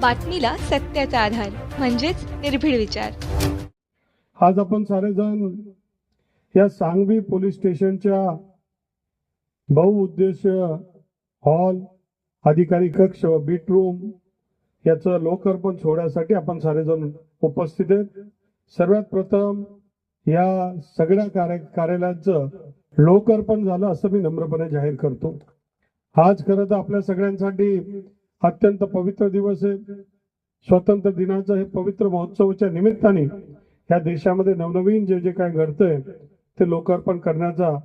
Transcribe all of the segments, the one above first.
बातमीला सत्याचा आधार म्हणजेच निर्भीड विचार. आज आपण सारेजण या सांगवी पोलीस स्टेशनच्या बहुउद्देश हॉल अधिकारी कक्ष बीट रूम याचं लोकार्पण सोहळ्यासाठी आपण सारेजण उपस्थित आहेत. सर्वात प्रथम या सगळ्या कार्य कार्यालयांचं लोकार्पण झालं असं मी नम्रपणे जाहीर करतो. आज खरं तर आपल्या सगळ्यांसाठी अत्यंत पवित्र दिवस आहे. स्वातंत्र्य दिनाचं हे पवित्र महोत्सवाच्या निमित्ताने या देशामध्ये नवनवीन जे जे काय घडतंय ते लोकार्पण करण्याचा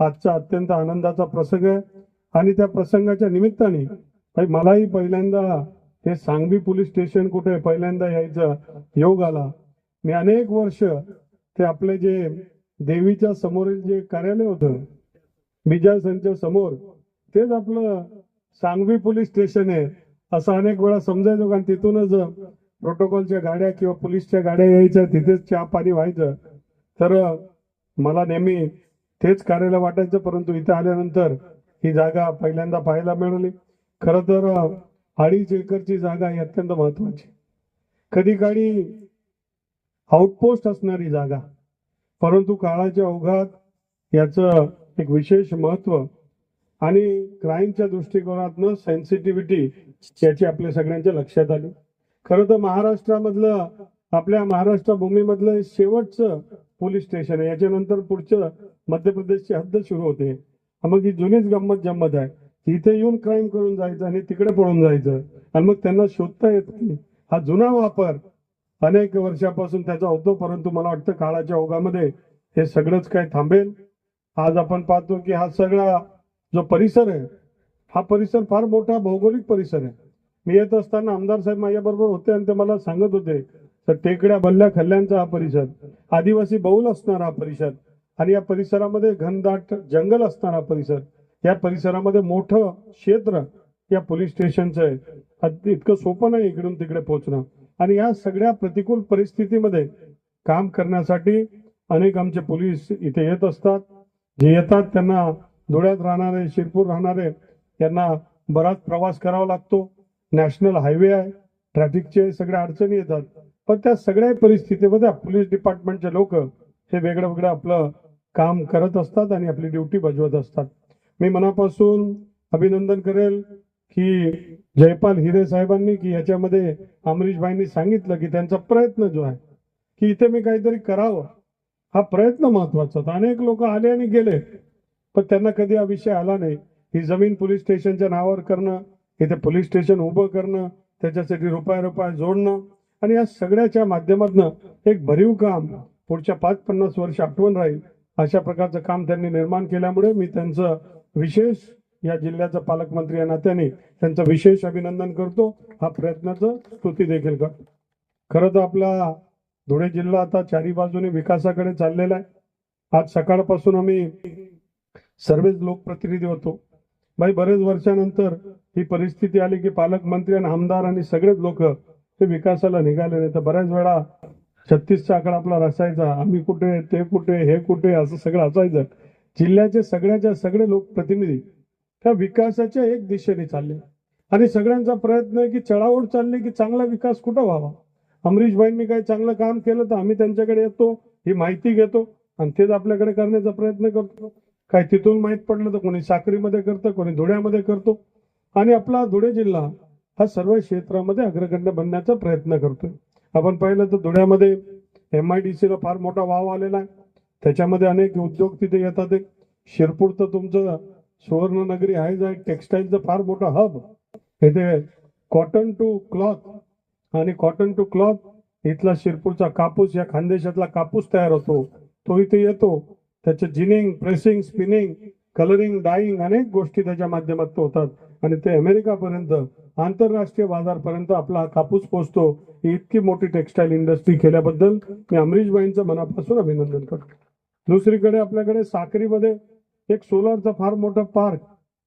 आजचा अत्यंत आनंदाचा प्रसंग आहे. आणि त्या प्रसंगाच्या निमित्ताने मलाही पहिल्यांदा हे सांगवी पोलीस स्टेशन कुठे पहिल्यांदा यायचा योग आला. मी अनेक वर्ष ते आपले जे देवीच्या समोरील जे कार्यालय होतं बिजासनच्या समोर तेच आपलं सांगवी पोलीस स्टेशन आहे. असं अनेक वेळा समजायचो कारण तिथूनच प्रोटोकॉलच्या गाड्या किंवा पोलीसच्या गाड्या यायच्या तिथेच चहा पाणी व्हायचं. तर मला नेहमी तेच कार्यालय वाटायचं परंतु इथे आल्यानंतर ही जागा पहिल्यांदा पाहायला मिळाली. खर तर अडीच एकरची जागा ही अत्यंत महत्वाची कधी काळी आउटपोस्ट असणारी जागा परंतु काळाच्या ओघात याचं एक विशेष महत्त्व आणि क्राईमच्या दृष्टिकोनातनं सेन्सिटिव्हिटी याची आपल्या सगळ्यांच्या लक्षात आली. खरं तर महाराष्ट्रामधलं आपल्या महाराष्ट्र भूमीमधलं शेवटचं पोलीस स्टेशन आहे. याच्यानंतर पुढचं मध्य प्रदेशची हद्द सुरू होते. मग ही जुनीच गंमत जम्मत आहे. इथे येऊन क्राईम करून जायचं आणि तिकडे पळून जायचं. आणि मग त्यांना शोधता येत नाही. हा जुना वापर अनेक वर्षापासून त्याचा होतो परंतु मला वाटतं काळाच्या ओघामध्ये हे सगळंच काय थांबेल. आज आपण पाहतो की हा सगळा जो परिसर आहे हा परिसर फार मोठा भौगोलिक परिसर आहे. मी येत असताना आमदार साहेब माझ्याबरोबर होते आणि ते मला सांगत होते तर टेकड्या बल्ल्या खल्ल्यांचा हा परिसर आदिवासी बहुल असणारा हा परिसर आणि या परिसरामध्ये घनदाट जंगल असणारा परिसर या परिसरामध्ये मोठं क्षेत्र या पोलीस स्टेशनचं आहे. इतकं सोपं नाही इकडून तिकडे पोहोचणं. आणि या सगळ्या प्रतिकूल परिस्थितीमध्ये काम करण्यासाठी अनेक आमचे पोलीस इथे येत असतात. जे येतात त्यांना धुळ्यात राहणारे शिरपूर राहणारे त्यांना बराच प्रवास करावा लागतो. नॅशनल हायवे आहे. ट्रॅफिकचे सगळ्या अडचणी येतात. पण त्या सगळ्या परिस्थितीमध्ये पोलीस डिपार्टमेंटचे लोक हे वेगळं वेगळं आपलं काम करत असतात आणि आपली ड्युटी बजावत असतात. मी मनापासून अभिनंदन करेल की जयपाल हिरे साहेबांनी की याच्यामध्ये अमरीशबाईंनी सांगितलं की त्यांचा प्रयत्न जो आहे की इथे मी काहीतरी करावं. हा प्रयत्न महत्त्वाचा होता. अनेक लोक आले आणि गेले. पण त्यांना कधी हा विषय आला नाही. ही जमीन पोलीस स्टेशनच्या नावावर करणं इथे पोलीस स्टेशन उभं करणं त्याच्यासाठी रुपया रुपया जोडणं आणि या सगळ्याच्या माध्यमातून एक भरीव काम पुढच्या पाच पन्नास वर्ष आठवण राहील अशा प्रकारचं काम त्यांनी निर्माण केल्यामुळे मी त्यांचं विशेष या जिल्ह्याचा पालकमंत्री या नात्याने त्यांचं विशेष अभिनंदन करतो. हा प्रयत्नाचं स्तुती देखील करतो. खरं तर आपला धुळे जिल्हा आता चारी बाजूने विकासाकडे चाललेला आहे. आज सकाळपासून आम्ही सर्वच लोकप्रतिनिधी होतो. बाई बरेच वर्षानंतर ही परिस्थिती आली की पालकमंत्री आणि आमदार आणि सगळेच लोक हे विकासाला निघाले नाही. तर बऱ्याच वेळा छत्तीसचा आकडा आपला रसायचा आम्ही कुठे ते कुठे हे कुठे असं सगळं असायचं. जिल्ह्याचे सगळ्याच्या सगळे लोकप्रतिनिधी त्या विकासाच्या एक दिशेने चालले. आणि सगळ्यांचा प्रयत्न आहे की चढाओढ चालली की चांगला विकास कुठं व्हावा? अमरीशबाईंनी काही चांगलं काम केलं तर आम्ही त्यांच्याकडे येतो ही माहिती घेतो आणि तेच आपल्याकडे करण्याचा प्रयत्न करतो. काय तिथून माहीत पडलं तर कोणी साखरीमध्ये करतं कोणी धुळ्यामध्ये करतो. आणि आपला धुळे जिल्हा हा सर्व क्षेत्रामध्ये अग्रगण्य बनण्याचा प्रयत्न करतोय. आपण पाहिलं तर धुळ्यामध्ये एम आय डी सीला फार मोठा वाव आलेला आहे. त्याच्यामध्ये अनेक उद्योग तिथे येतात एक शिरपूर तर तुमचं सुवर्णनगरी आहेच आहे. टेक्सटाईलचं फार मोठं हब इथे कॉटन टू क्लॉथ आणि कॉटन टू क्लॉथ इथला शिरपूरचा कापूस या खानदेशातला कापूस तयार होतो. तो इथे येतो. त्याचे ginning pressing spinning colouring dyeing अनेक गोष्टी त्याच्या माध्यमातून होतात. आणि ते अमेरिकापर्यंत आंतरराष्ट्रीय बाजारपर्यंत आपला कापूस पोहोचतो. ही इतकी मोठी टेक्सटाईल इंडस्ट्री केल्याबद्दल मी अमरीशबाईंचं मनापासून अभिनंदन करतो. दुसरीकडे आपल्याकडे साक्रीमध्ये एक सोलारचा फार मोठा पार्क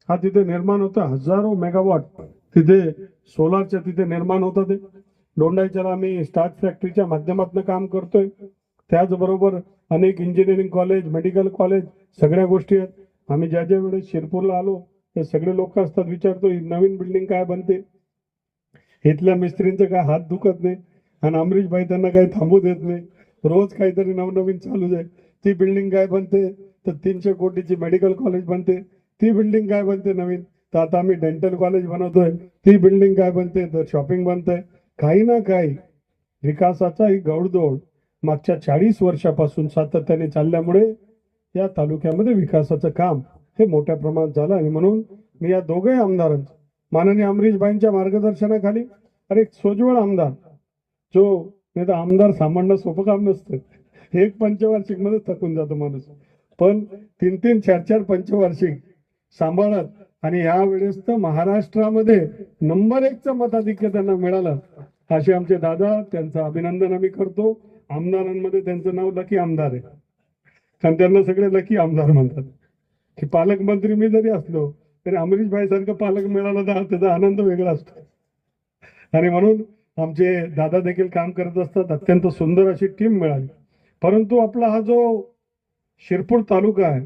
हा तिथे निर्माण होता. हजारो मेगावॉट तिथे सोलारच्या तिथे निर्माण होतं ते. दोंडाईच्याला आम्ही स्टार्ट फॅक्टरीच्या माध्यमातून काम करतोय. त्याचबरोबर अनेक इंजिनिअरिंग कॉलेज मेडिकल कॉलेज सगळ्या गोष्टी आहेत. आम्ही ज्या ज्या वेळेस शिरपूरला आलो तर सगळे लोक असतात विचारतो ही नवीन बिल्डिंग काय बनते? इथल्या मिस्त्रींचं काय हात दुखत नाही आणि अमरीश भाई त्यांना काही थांबू देत नाही. रोज काहीतरी नवनवीन चालू आहे. ती बिल्डिंग काय बनते? तर तीनशे कोटीची मेडिकल कॉलेज बनते. ती बिल्डिंग काय बनते नवीन? तर आता आम्ही डेंटल कॉलेज बनवतोय. ती बिल्डिंग काय बनते? तर शॉपिंग बनतंय. काही ना काही विकासाचा ही गौडदौड. मागच्या चाळीस वर्षापासून सातत्याने चालल्यामुळे या तालुक्यामध्ये विकासाचं काम हे मोठ्या प्रमाणात झालं आणि म्हणून मी या दोघंही आमदारांचं माननीय अमरीशबाईंच्या मार्गदर्शनाखाली आणि एक सोज्वळ आमदार जो नाही तर आमदार सामान्य सोपं काम नसतं. एक पंचवार्षिकमध्ये थकून जातो माणूस. पण तीन तीन चार चार पंचवार्षिक सांभाळत आणि या वेळेस तर महाराष्ट्रामध्ये नंबर एकचं मताधिक्य त्यांना मिळालं. असे आमचे दादा त्यांचं अभिनंदन आम्ही करतो. आमदारांमध्ये त्यांचं नाव लकी आमदार आहे. कारण त्यांना सगळे लकी आमदार म्हणतात. की पालकमंत्री मी जरी असलो तरी अमरीश भाई सारखं पालक मिळाला तर त्याचा आनंद वेगळा असतो. आणि म्हणून आमचे दादा देखील काम करत असतात. अत्यंत सुंदर अशी टीम मिळाली. परंतु आपला हा जो शिरपूर तालुका आहे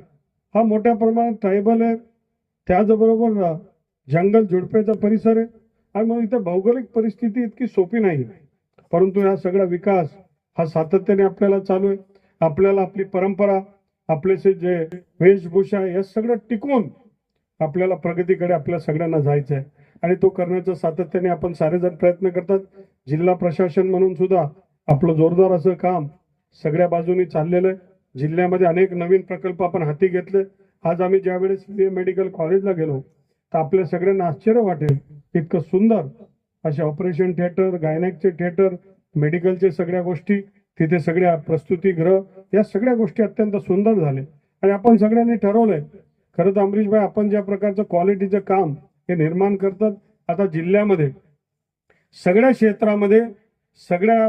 हा मोठ्या प्रमाणात ट्रायबल आहे. त्याचबरोबर जंगल झुडपेचा परिसर आहे. आणि मग इथं भौगोलिक परिस्थिती इतकी सोपी नाही. परंतु हा सगळा विकास हा सातत्याने आपल्याला चालू आहे. आपल्याला आपली परंपरा आपले जे वेशभूषा या सगळं टिकवून आपल्याला प्रगतीकडे आपल्या सगळ्यांना जायचं आहे. आणि तो करण्याचा सातत्याने आपण सारेजण प्रयत्न करतात. जिल्हा प्रशासन म्हणून सुद्धा आपलं जोरदार असं काम सगळ्या बाजूनी चाललेलं आहे. जिल्ह्यामध्ये अनेक नवीन प्रकल्प आपण हाती घेतले. आज आम्ही ज्यावेळेस मेडिकल कॉलेजला गेलो तर आपल्या सगळ्यांना आश्चर्य वाटेल. इतकं सुंदर असे ऑपरेशन थिएटर गायनॅकचे थिएटर मेडिकलचे सगळ्या गोष्टी तिथे सगळ्या प्रस्तुतीगृह या सगळ्या गोष्टी अत्यंत सुंदर झाले. आणि आपण सगळ्यांनी ठरवलंय खरं तर अमरीशभाई आपण ज्या प्रकारचं क्वालिटीचं काम हे निर्माण करतात आता जिल्ह्यामध्ये सगळ्या क्षेत्रामध्ये सगळ्या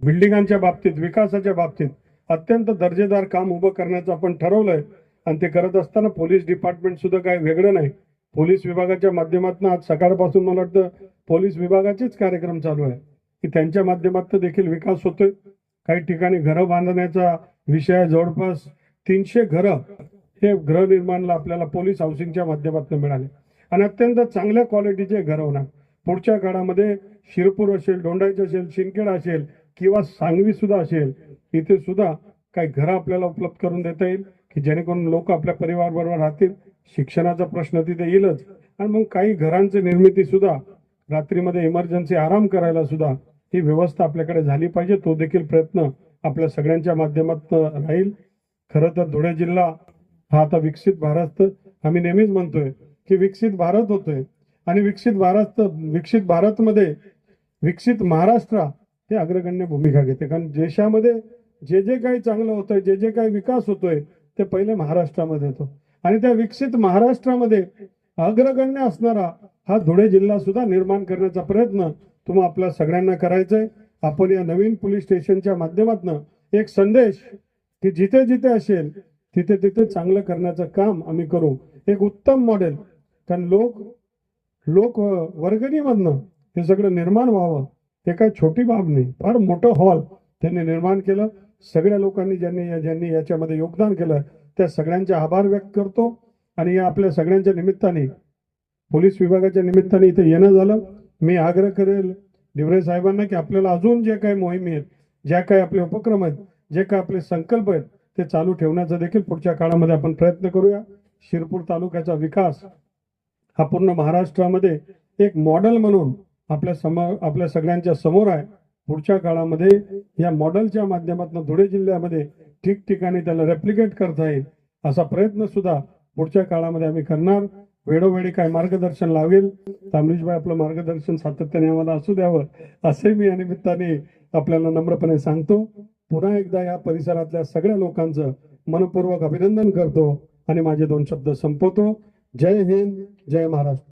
बिल्डिंगांच्या बाबतीत विकासाच्या बाबतीत अत्यंत दर्जेदार काम उभं करण्याचं आपण ठरवलंय. आणि ते करत असताना पोलीस डिपार्टमेंट सुद्धा काही वेगळं नाही. पोलीस विभागाच्या माध्यमातून आज सकाळपासून मला वाटतं पोलीस विभागाचेच कार्यक्रम चालू आहे. की त्यांच्या माध्यमातून देखील विकास होतोय. काही ठिकाणी घरं बांधण्याचा विषय आहे. जवळपास तीनशे घरं हे गृहनिर्माणला आपल्याला पोलीस हाऊसिंगच्या माध्यमातून मिळाले. आणि अत्यंत चांगल्या क्वालिटीचे घरं होणार. पुढच्या काळामध्ये शिरपूर असेल डोंडाईच असेल शिंदखेडा असेल किंवा सांगवी सुद्धा असेल इथे सुद्धा काही घरं आपल्याला उपलब्ध करून देता येईल की जेणेकरून लोक आपल्या परिवारबरोबर राहतील शिक्षणाचा प्रश्न तिथे येईलच. आणि मग काही घरांची निर्मिती सुद्धा रात्रीमध्ये इमर्जन्सी आराम करायला सुद्धा ही व्यवस्था आपल्याकडे झाली पाहिजे. तो देखील प्रयत्न आपल्या सगळ्यांच्या माध्यमातून राहील. खरं तर धुळे जिल्हा हा आता विकसित भारत. आम्ही नेहमीच म्हणतोय की विकसित भारत होतोय. आणि विकसित भारत विकसित भारतमध्ये विकसित महाराष्ट्र हे अग्रगण्य भूमिका घेते. कारण देशामध्ये जे जे काही चांगलं होतंय जे जे काही विकास होतोय ते पहिले महाराष्ट्रामध्ये येतो. आणि त्या विकसित महाराष्ट्रामध्ये अग्रगण्य असणारा हा धुळे जिल्हा सुद्धा निर्माण करण्याचा प्रयत्न तुम्हा आपल्या सगळ्यांना करायचंय. आहे आपण या नवीन पोलीस स्टेशनच्या माध्यमातून एक संदेश की जिथे जिथे असेल तिथे तिथे चांगलं करण्याचं काम आम्ही करू. एक उत्तम मॉडेल कारण लोक लोक वर्गणीमधनं हे सगळं निर्माण व्हावं हे काय छोटी बाब नाही. फार मोठं हॉल त्यांनी निर्माण केलं. सगळ्या लोकांनी ज्यांनी ज्यांनी याच्यामध्ये योगदान केलं त्या सगळ्यांचे आभार व्यक्त करतो. आणि या आपल्या सगळ्यांच्या निमित्ताने पोलीस विभागाच्या निमित्ताने इथे येणं झालं. मी आग्रह करेल डिवरे साहेबांना की आपल्याला अजून जे काही मोहिमी आहेत ज्या काही आपले उपक्रम आहेत जे काही आपले संकल्प आहेत ते चालू ठेवण्याचा देखील पुढच्या काळामध्ये आपण प्रयत्न करूया. शिरपूर तालुक्याचा विकास हा पूर्ण महाराष्ट्रामध्ये एक मॉडेल म्हणून आपल्यासमोर आपल्या सगळ्यांच्या समोर आहे. पुढच्या काळामध्ये या मॉडेलच्या माध्यमातून धुळे जिल्ह्यामध्ये ठिकठिकाणी त्याला रेप्लिकेट करता येईल असा प्रयत्न सुद्धा पुढच्या काळामध्ये आम्ही करणार. वेळोवेळी काय मार्गदर्शन लावेल. तामरीशभाई आपलं मार्गदर्शन सातत्याने आम्हाला असू द्यावं असे मी या निमित्ताने आपल्याला नम्रपणे सांगतो. पुन्हा एकदा या परिसरातल्या सगळ्या लोकांचं मनपूर्वक अभिनंदन करतो आणि माझे दोन शब्द संपवतो. जय हिंद जय महाराष्ट्र.